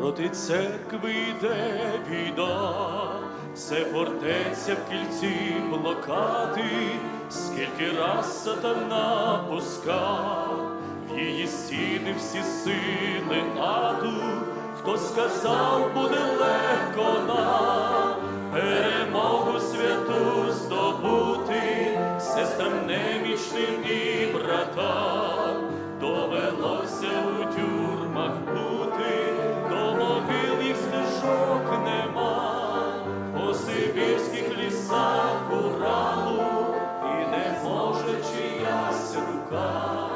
проти церкви йде війна, це фортеця в кільці блокади, скільки раз сатана пускав, в її стіни всі сили аду, хто сказав, буде легко нам. Перемогу. рука.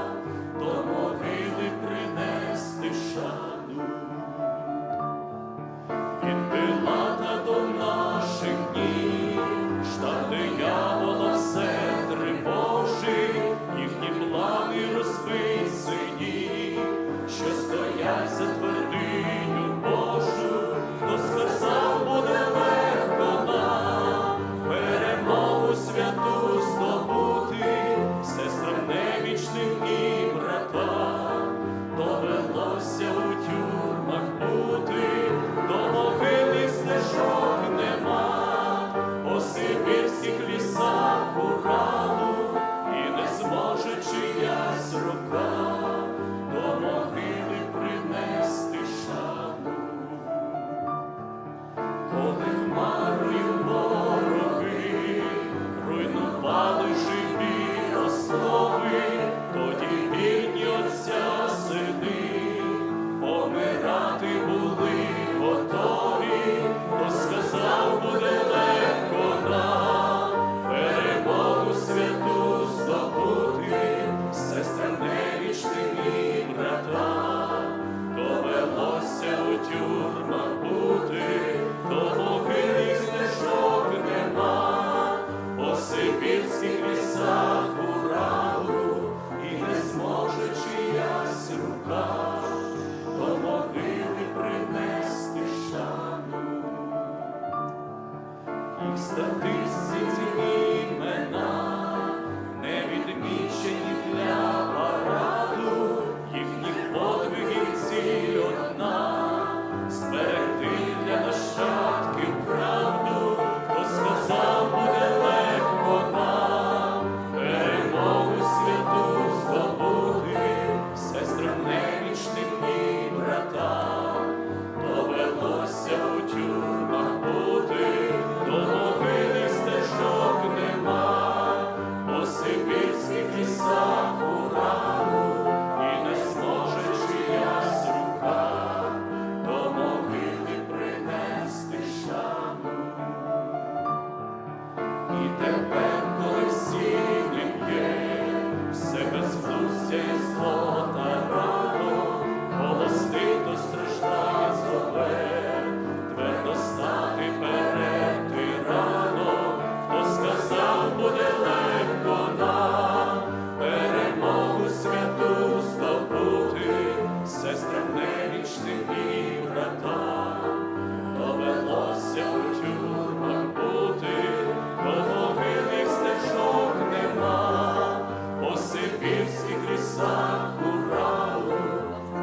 тюрмах бути, до могили стежок нема, по сибірських лісах ураду, і не зможе чиясь рука до могили принести шану і статись. буде легко перемогу святу здобути, сестрами річних і брата, довелося у тюрмах бути, до могильних стежок нема, по лісах уралу,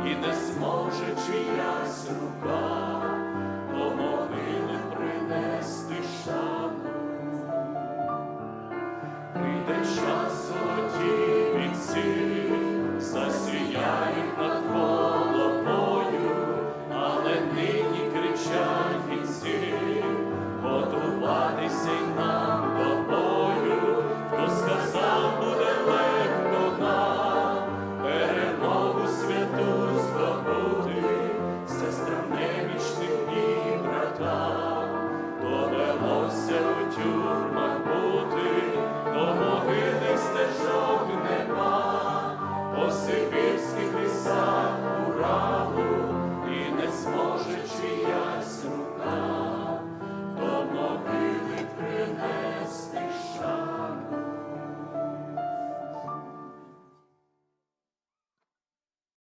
і не зможе чиясь рука.